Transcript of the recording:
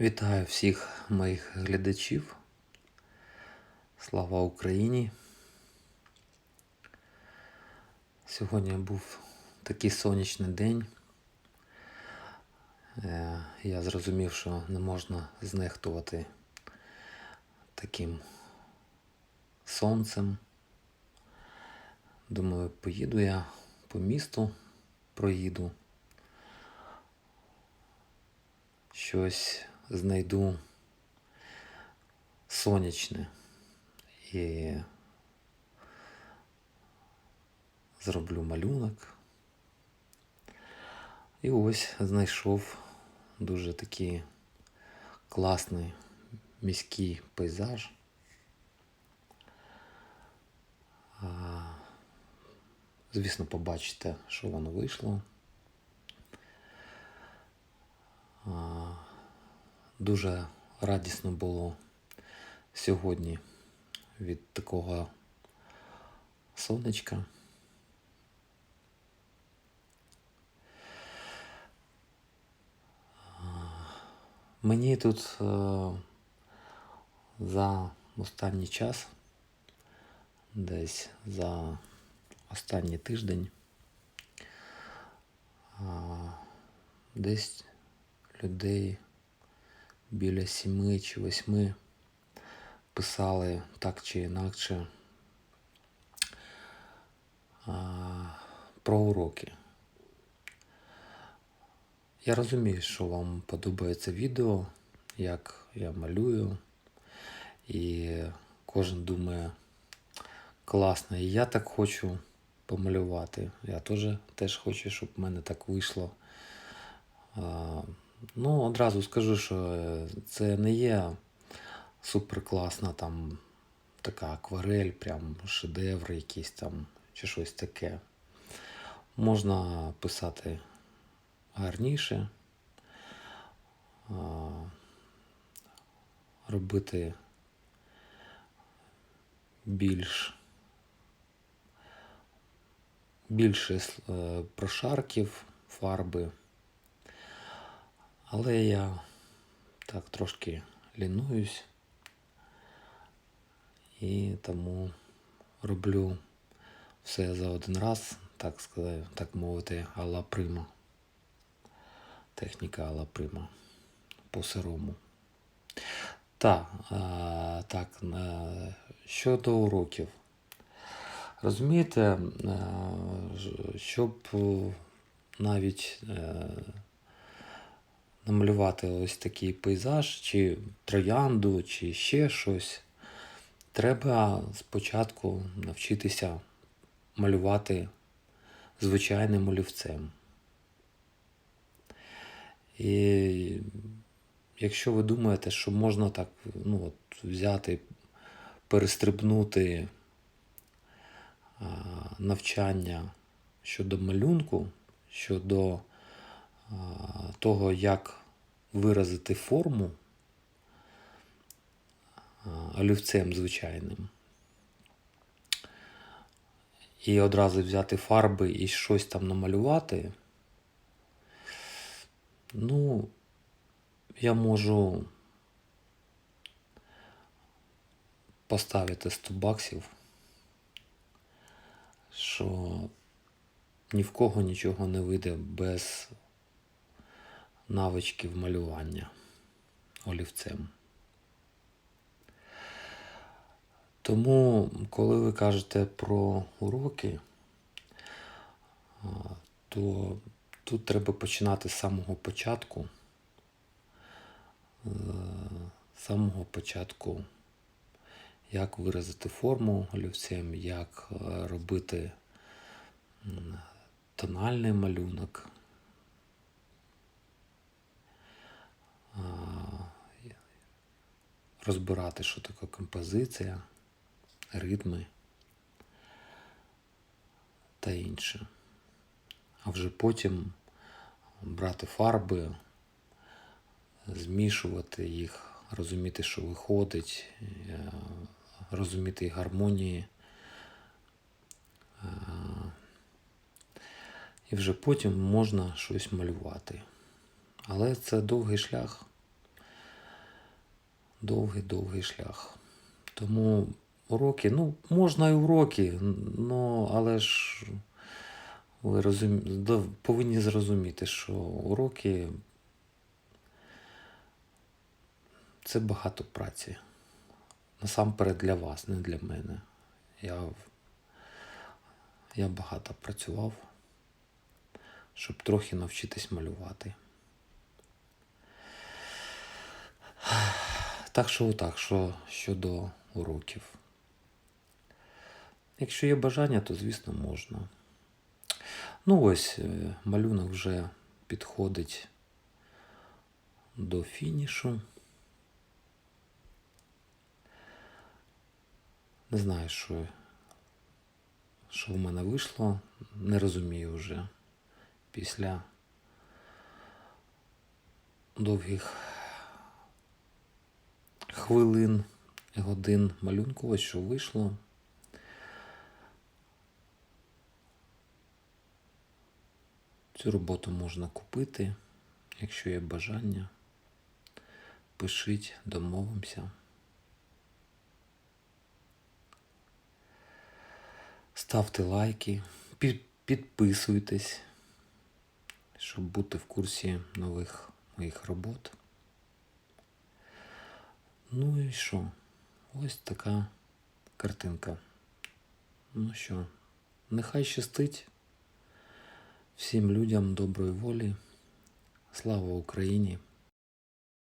Вітаю всіх моїх глядачів. Слава Україні. Сьогодні був такий сонячний день. Е, Я зрозумів, що не можна знехтувати таким сонцем. Думаю, поїду я по місту, проїду. Щось знайду сонячне і зроблю малюнок. І ось знайшов дуже такий класний міський пейзаж. Звісно, побачите, що воно вийшло. Дуже радісно було сьогодні від такого сонечка. Мені тут е, за останній час, десь за останній тиждень, а, десь людей біля сіми чи восьми писали так чи інакше а, про уроки. Я розумію, що вам подобається відео, як я малюю, і кожен думає, класно, і я так хочу помалювати. Я теж, теж хочу, щоб в мене так вийшло. Ну, одразу скажу, що е, це не є суперкласна там така акварель, прям шедевр якийсь там чи щось таке. Можна писати гарніше, робити більш більше е, прошарків фарби. Але я так трошки лінуюсь і тому роблю все за один раз, так сказати, так мовити, ала прима. Техніка ала прима по сирому. Так, а, так, а, щодо уроків. Розумієте, а, щоб навіть е, намалювати ось такий пейзаж, чи троянду, чи ще щось, треба спочатку навчитися малювати звичайним олівцем. І якщо ви думаєте, що можна так ну, от, взяти, перестрибнути навчання щодо малюнку, щодо того, як виразити форму олівцем звичайним, і одразу взяти фарби і щось там намалювати, ну, я можу поставити 100 баксів, що ні в кого нічого не вийде без навичків малювання олівцем. Тому, коли ви кажете про уроки, то тут треба починати з самого початку. Е, З самого початку, як виразити форму олівцем, як е, робити тональний малюнок. Розбирати, що таке композиція, ритми та інше. А вже потім брати фарби, змішувати їх, розуміти, що виходить, е, розуміти гармонії. Е, І вже потім можна щось малювати. Але це довгий шлях. Довгий-довгий шлях. Тому уроки, ну, можна і уроки, ну, але ж ви розум... повинні зрозуміти, що уроки це багато праці. Насамперед для вас, не для мене. Я, я багато працював, щоб трохи навчитись малювати. Так що отак, що щодо уроків. Якщо є бажання, то звісно можна. Ну ось, е, малюнок вже підходить до фінішу. Не знаю, що, що в мене вийшло. Не розумію вже після довгих хвилин, годин малюнку, ось що вийшло. Цю роботу можна купити, якщо є бажання. Пишіть, домовимося. Ставте лайки, підписуйтесь, щоб бути в курсі нових моїх робот. Ну і що? Ось така картинка. Ну що, нехай щастить всім людям доброї волі. Слава Україні!